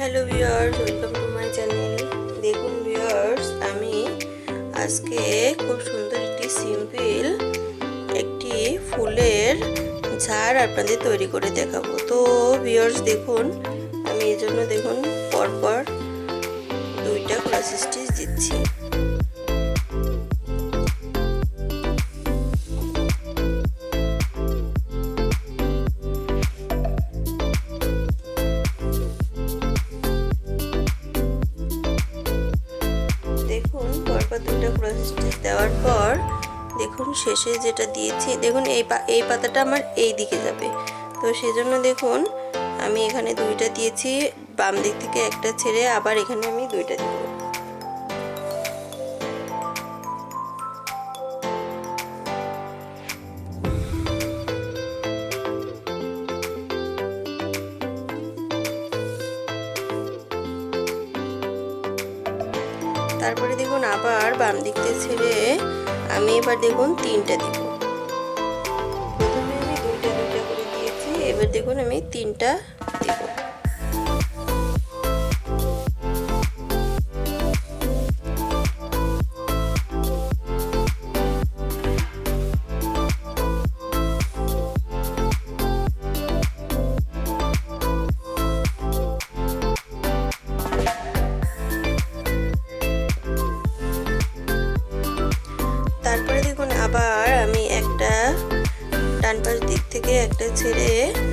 Hello viewers welcome to my channel দেখুন viewers আমি আজকে খুব সুন্দর একটি সিম্পল একটি ফুলের ঝাড় আপনাদের তৈরি করে দেখাবো। তো ভিউয়ার্স দেখুন, আমি এই জন্য দেখুন, পরপর দুইটা ক্লাস স্টিচ দিচ্ছি। দেওয়ার পর দেখুন শেষে যেটা দিয়েছি, দেখুন এই এই পাতাটা আমার এই দিকে যাবে। তো সেজন্য দেখুন আমি এখানে দুইটা দিয়েছি, বাম দিক থেকে একটা ছেড়ে আবার এখানে আমি দুইটা দিব। তারপরে দেখুন, আবার বাম দিক দিয়ে ছেড়ে আমি এবার দেখুন তিনটা দিব। প্রথমে আমি দুইটা দুইটা করে দিয়েছি, এবার দেখুন আমি তিনটা থেকে একটা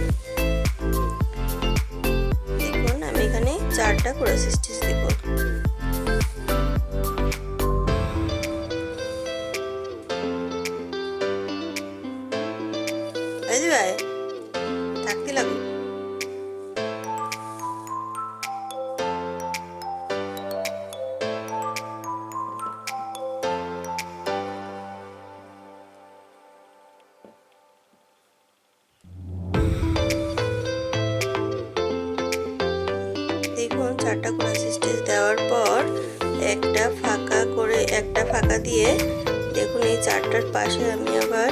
এই চারটার পাশে আমি আবার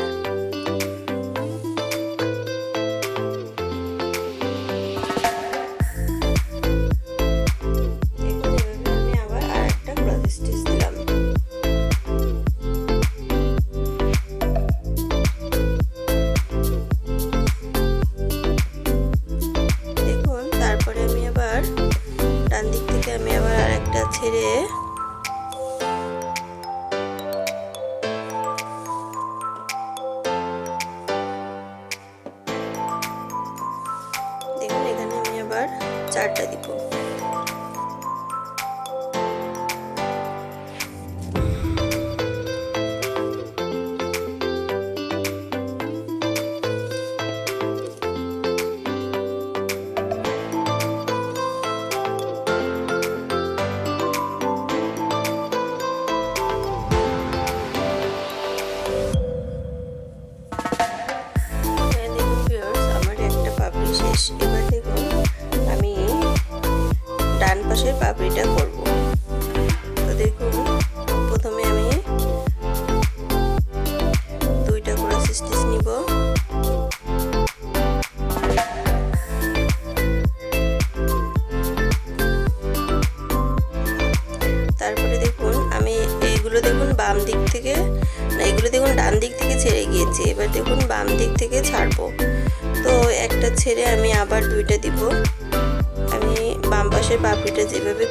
পাশের পাপড়িটা করব। তো দেখুন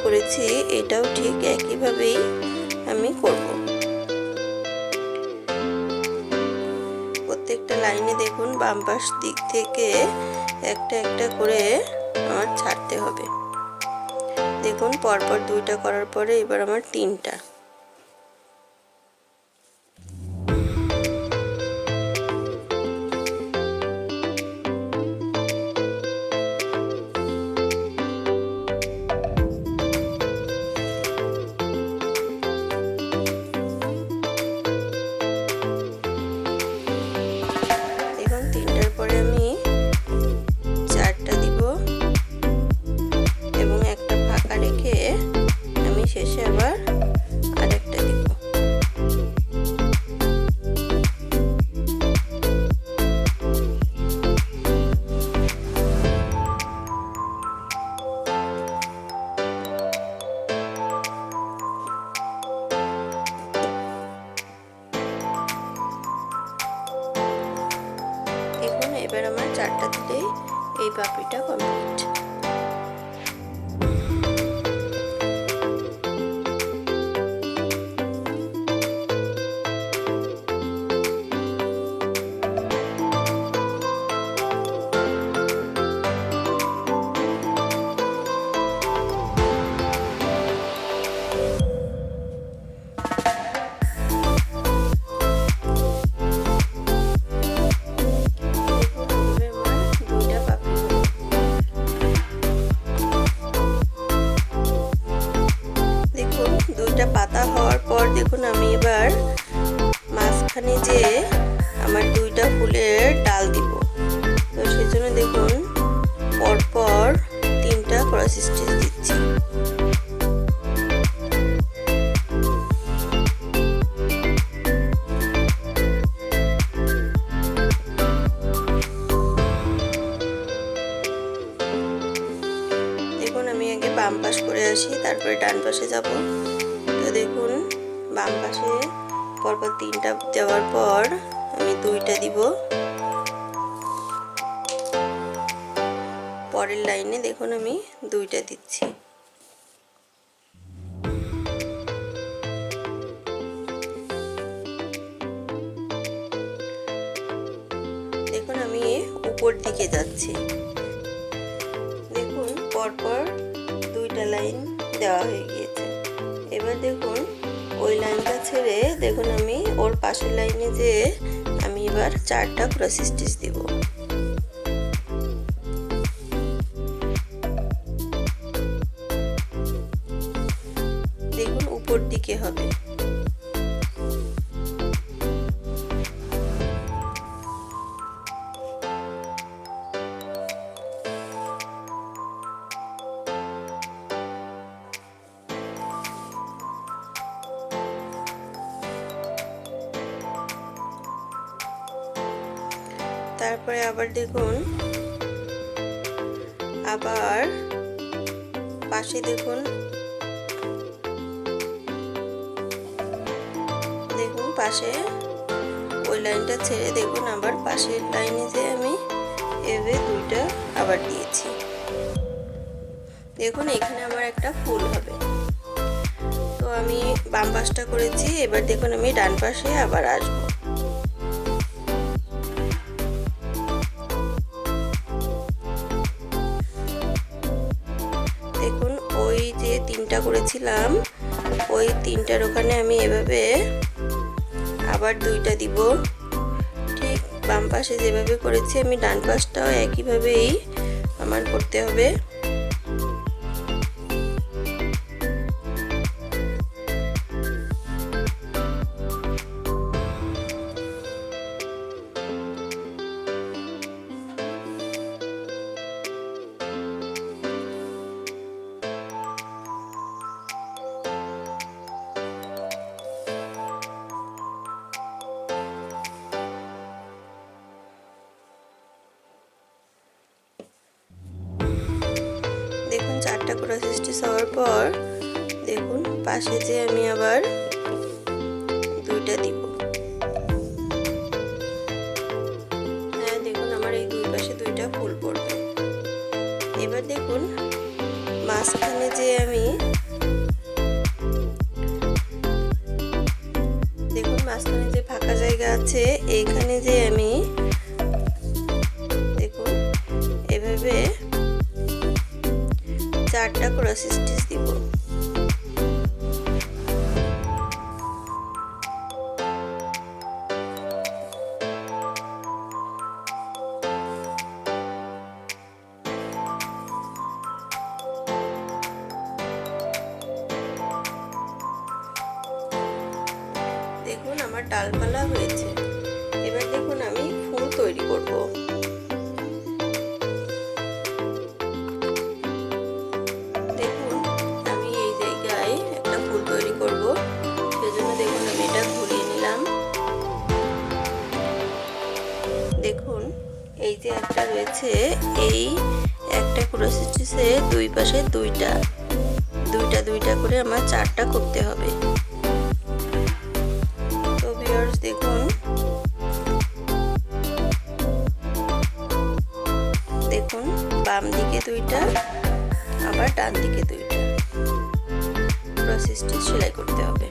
করেছি, এটাও ঠিক একইভাবেই আমি করব। প্রত্যেকটা লাইনে দেখুন, বাম পাশ দিক থেকে একটা একটা করে আমার ছাড়তে হবে। দেখুন, পরপর দুইটা করার পরে এবার আমার তিনটা। পাপড়িটা কমপ্লিট তারপরে ডান পাশে যাব। তো দেখুন, বাম পাশে পরপর তিনটা দেওয়ার পর আমি দুইটা দিব। পরের লাইনে দেখুন আমি দুইটা দিচ্ছি। দেখুন আমি উপর দিকে যাচ্ছি। দেওয়া হয়ে গিয়েছে। এবার দেখুন, ওই লাইনটা ছেড়ে দেখুন আমি ওর পাশের লাইনে যে আমি এবার চারটা ক্রস স্টিচ দিব। আবার দেখুন। আবার পাশে দেখুন। দেখুন পাশে ওই লাইনটা ছেড়ে দেখুন, আবার পাশের লাইনে যে আমি এভাবে দুইটা আবার দিয়েছি। দেখুন, এখানে আমার একটা ফুল হবে। তো আমি বাম পাশটা করেছি, এবার দেখুন আমি ডান পাশে আবার আসব। তিনটা করেছিলাম। ওই তিনটার ওখানে আমি এভাবে আবার দুইটা দিব। ঠিক বাম পাশে যেভাবে করেছি আমি ডান পাশটাও একইভাবেই আমার করতে হবে। চারটা ক্রস স্টিচ হওয়ার পর দেখুন, পাশে যে আমি আবার দুইটা দিব। হ্যাঁ দেখুন, আমার এই দুই পাশে দুইটা ফুল পড়বে। এবার দেখুন, মাঝখানে যে আমি দেখুন, মাঝখানে যে ফাঁকা জায়গা আছে, এইখানে যে আমি চারটা ক্রস স্টিচ দিব। রয়েছে এই একটা ক্রস স্টিচে দুই পাশে দুইটা দুইটা দুইটা করে আমার চারটা করতে হবে। দেখুন দেখুন, বাম দিকে দুইটা, আবার ডান দিকে দুইটা। প্রসেসটি সেলাই করতে হবে।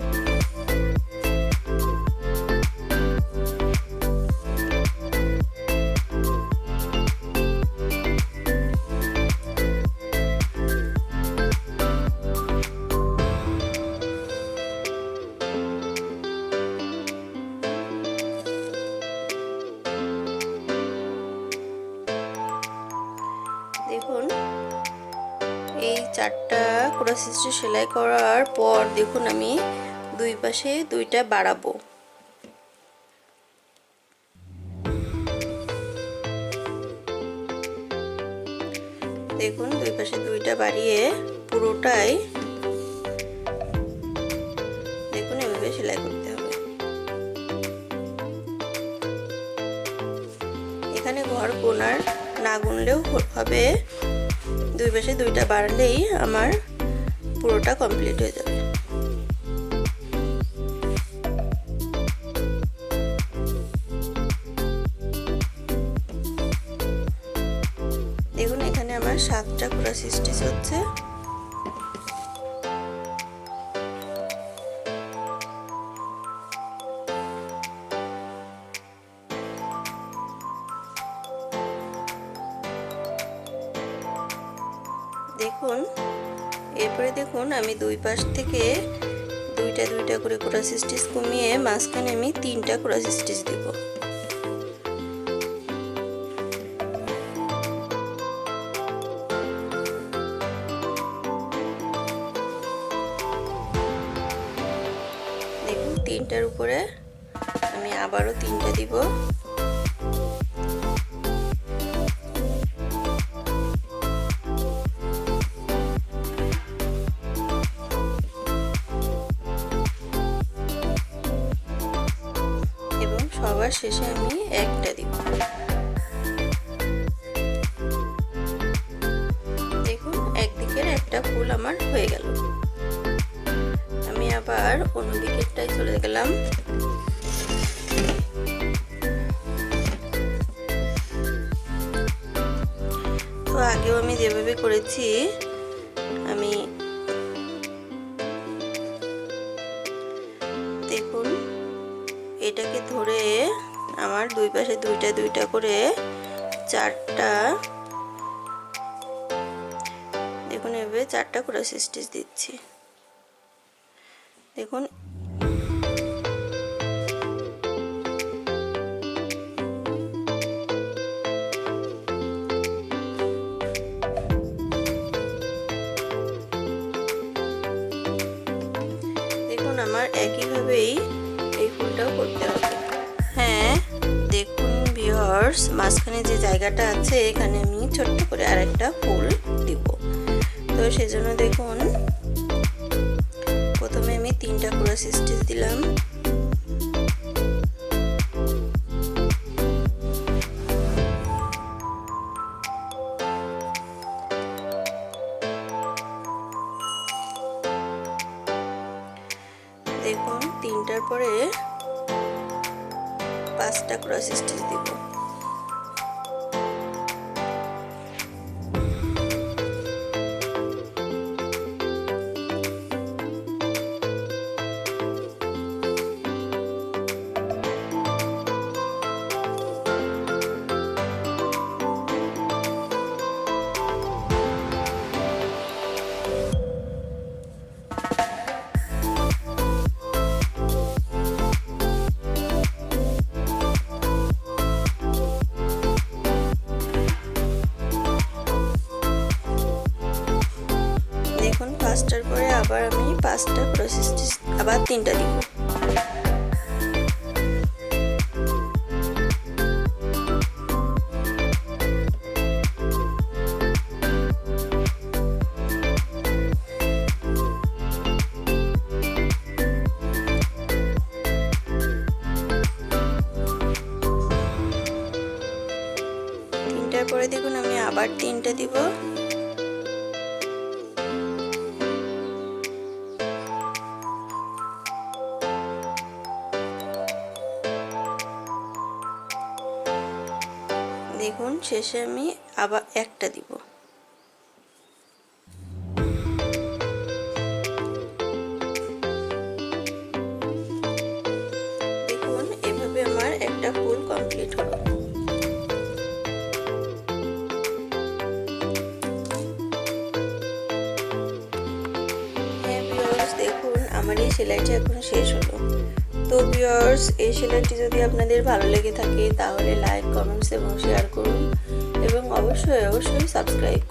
চারটা ক্রসেসটি সেলাই করার পর দেখুন আমি দুই পাশে দুইটা বাড়াবো। দেখুন দুই পাশে দুইটা বাড়িয়ে পুরোটাই দেখুন এভাবে সেলাই করতে হবে। এখানে ঘর কোনার না গুনলেও হবে। দুই পাশে দুইটা বাড়লেই আমার পুরোটা কমপ্লিট হয়ে যাবে। দেখুন, এখানে আমার সাতটা পুরা সৃষ্টি হচ্ছে। দেখুন, এরপরে দেখুন আমি দুই পাশ থেকে দুইটা দুইটা করে ক্রস স্টিচ কমিয়ে মাঝখানে আমি তিনটা ক্রস স্টিচ দিব। সবার শেষে আমি একটা দিব। দেখুন, একদিকের একটা ফুল আমার হয়ে গেল। আমি আবার অন্য দিকেরটাই চলে গেলাম। তো আগেও আমি যেভাবে করেছি, আমি পাশে দুইটা দুইটা করে চারটা। দেখুন, এভাবে চারটা ক্রস স্টিচ দিচ্ছি। দেখুন। দেখুন, আমার একইভাবেই ভিওর্স মাঝখানে যে জায়গাটা আছে, এখানে আমি ছোট্ট করে আরেকটা ফুল দিব। তো সেজন্য দেখুন, প্রথমে আমি তিনটা ক্রস স্টিচ দিলাম। দেখুন, তিনটার পরে পাঁচটা ক্রস স্টিচ দিব। পাঁচটা প্রসেস আবার তিনটা দিব। পরে দেখুন আমি আবার তিনটা দিব। শেষে আমি আবার একটা দিব। দেখুন, এভাবে আমার একটা ফুল কমপ্লিট হলো। হ্যাঁ দেখুন, আমার এই সেলাইটা এখন শেষ হলো। তো ভিউয়ার্স এই সেলাইটি যদি আপনাদের ভালো লেগে থাকে, তাহলে লাইক কমেন্টস এবং শেয়ার করুন। অবশ্যই অবশ্যই সাবস্ক্রাইব করুন ধন্যবাদ